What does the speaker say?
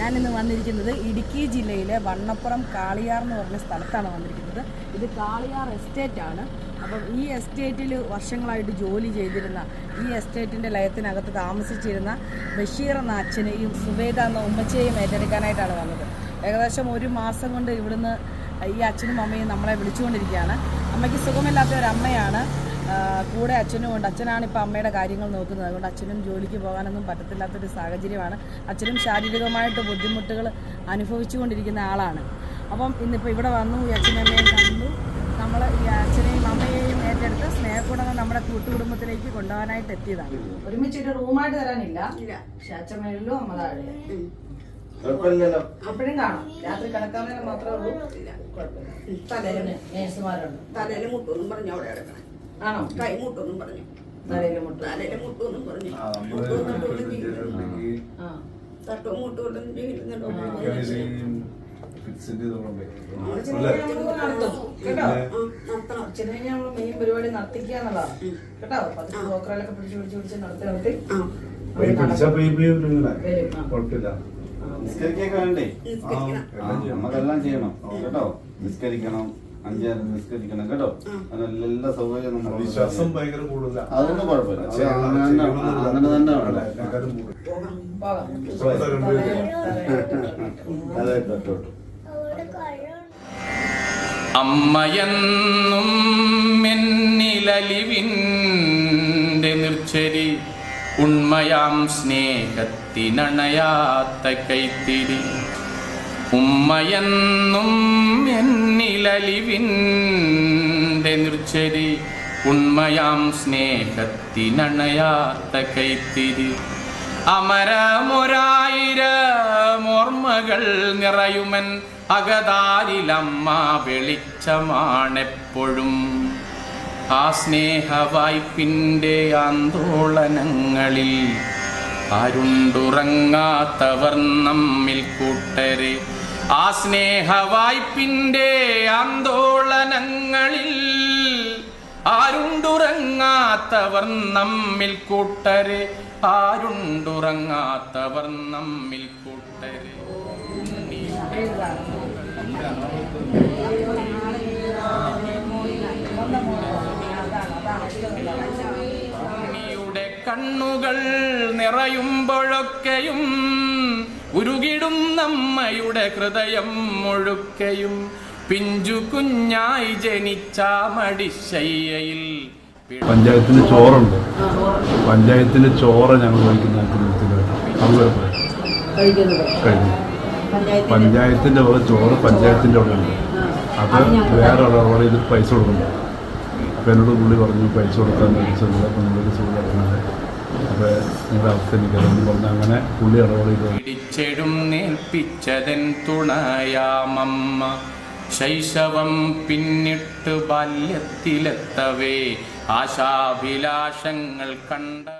ഞാൻ ഇന്ന് വന്നിരിക്കുന്നത് ഇടുക്കി ജില്ലയിലെ വണ്ണപ്പുറം കാളിയാർ എന്ന് പറഞ്ഞ സ്ഥലത്താണ് വന്നിരിക്കുന്നത്. ഇത് കാളിയാർ എസ്റ്റേറ്റ് ആണ്. അപ്പം ഈ എസ്റ്റേറ്റിൽ വർഷങ്ങളായിട്ട് ജോലി ചെയ്തിരുന്ന ഈ എസ്റ്റേറ്റിന്റെ ലയത്തിനകത്ത് താമസിച്ചിരുന്ന ബഷീർ എന്ന അച്ഛനെയും സുബേദ എന്ന ഉമ്മച്ചയെയും ഏറ്റെടുക്കാനായിട്ടാണ് വന്നത്. ഏകദേശം ഒരു മാസം കൊണ്ട് ഇവിടുന്ന് ഈ അച്ഛനും അമ്മയും നമ്മളെ വിളിച്ചുകൊണ്ടിരിക്കുകയാണ്. അമ്മയ്ക്ക് സുഖമില്ലാത്ത ഒരു അമ്മയാണ്. കൂടെ അച്ഛനും ഉണ്ട്. അച്ഛനാണ് ഇപ്പോൾ അമ്മയുടെ കാര്യങ്ങൾ നോക്കുന്നത്. അതുകൊണ്ട് അച്ഛനും ജോലിക്ക് പോകാനൊന്നും പറ്റത്തില്ലാത്തൊരു സാഹചര്യമാണ്. അച്ഛനും ശാരീരികമായിട്ട് ബുദ്ധിമുട്ടുകൾ അനുഭവിച്ചുകൊണ്ടിരിക്കുന്ന ആളാണ്. അപ്പം ഇന്നിപ്പോൾ ഇവിടെ വന്നു. ഈ അച്ഛനമ്മയും കണ്ടു. നമ്മൾ ഈ അച്ഛനെയും അമ്മയെയും ഏറ്റെടുത്ത് സ്നേഹക്കൂടങ്ങൾ നമ്മുടെ കൂട്ടുകുടുംബത്തിലേക്ക് കൊണ്ടുപോകാനായിട്ട് എത്തിയതാണ്. ഒരുമിച്ചൊരു റൂമായിട്ട് തരാനില്ല. പക്ഷെ അച്ഛൻ മേളിലും അമ്മ താഴെ. അപ്പോഴും കാണും. രാത്രി കിടക്കാൻ മാത്രമേ ഉള്ളൂ. തലേന്ന് നേഴ്സുമാരുണ്ട്. തലയിൽ മുട്ടൊന്നും പറഞ്ഞു അവിടെ കിടക്കണം. ആണോ? കൈ മുട്ടൊന്നും പറഞ്ഞു. തലയിൽ മുട്ട. തലയിൽ മുട്ടൊന്നും പറഞ്ഞു. തട്ടോ അച്ഛനെ നമ്മൾ മെയിൻ പരിപാടി നടത്തിക്കാന്നുള്ളതാണ് കേട്ടോ? പിടിച്ച് പിടിച്ച് പിടിച്ച് നടത്തി നടത്തി. നിസ്കരിക്കൊക്കെ വേണ്ടേ? ആ, നമുക്കെല്ലാം ചെയ്യണം. കേട്ടോ? നിസ്കരിക്കണം. അഞ്ചാറ് നിസ്കരിക്കണം കേട്ടോ. അതിനുള്ള എല്ലാ സൗകര്യം നമ്മൾ വിശ്വാസം ഭയങ്കര കൂടുതലാ. അതൊന്നും കുഴപ്പമില്ല. അത് അങ്ങനെ തന്നെ. അതെ അമ്മയെന്നും മെന്നിലലിവിന്റെ നിർച്ചരി ഉണ്മയാം സ്നേഹത്തിനണയാത്ത കൈത്തിരി. ഉമ്മയെന്നും എന്നിലലിവിന്റെ നിർച്ചരി ഉണ്മയാം സ്നേഹത്തിനണയാത്ത കൈത്തിരി. അമരമൊരായിരമോർമ്മകൾ നിറയുമൻ അകതാരിലമ്മ വെളിച്ചമാണെപ്പോഴും. ആ സ്നേഹവായ്പിന്റെ ആന്തോളനങ്ങളിൽ ആരുണ്ടുറങ്ങാത്തവർ നമ്മിൽ കൂട്ടരെ. ആ സ്നേഹവായ്പിന്റെ ആന്തോളനങ്ങളിൽ ആരുണ്ടുറങ്ങാത്തവർ നമ്മിൽ കൂട്ടരെ ആരുണ്ടുറങ്ങാത്തവർ നമ്മിൽ കൂട്ടരെ. ഉണ്ണിയുടെ കണ്ണുകൾ നിറയുമ്പോഴൊക്കെയും ഉരുകിടും നമ്മയുടെ ഹൃദയം മുഴുക്കയും. പിഞ്ചു കുഞ്ഞായി ജനിച്ച മടിശയ്യയിൽ പഞ്ചായത്തിന് ചോറുണ്ട്. പഞ്ചായത്തിന് ചോറ് ഞങ്ങൾ കഴിക്കുന്ന കഴിഞ്ഞു. പഞ്ചായത്തിന്റെ വക ചോറ് പഞ്ചായത്തിന്റെ അവിടെ ഉണ്ട്. അത് വേറെ ഒരാളോട് ഇത് പൈസ കൊടുക്കണ്ട അപ്പം എന്നോട് പുള്ളി പറഞ്ഞു പൈസ കൊടുക്കാൻ കിടക്കുന്നത് അങ്ങനെ പുള്ളി ശൈശവം പിന്നിട്ട് ബാല്യത്തിലെത്തവേ ആശാഭിലാഷങ്ങൾ കണ്ട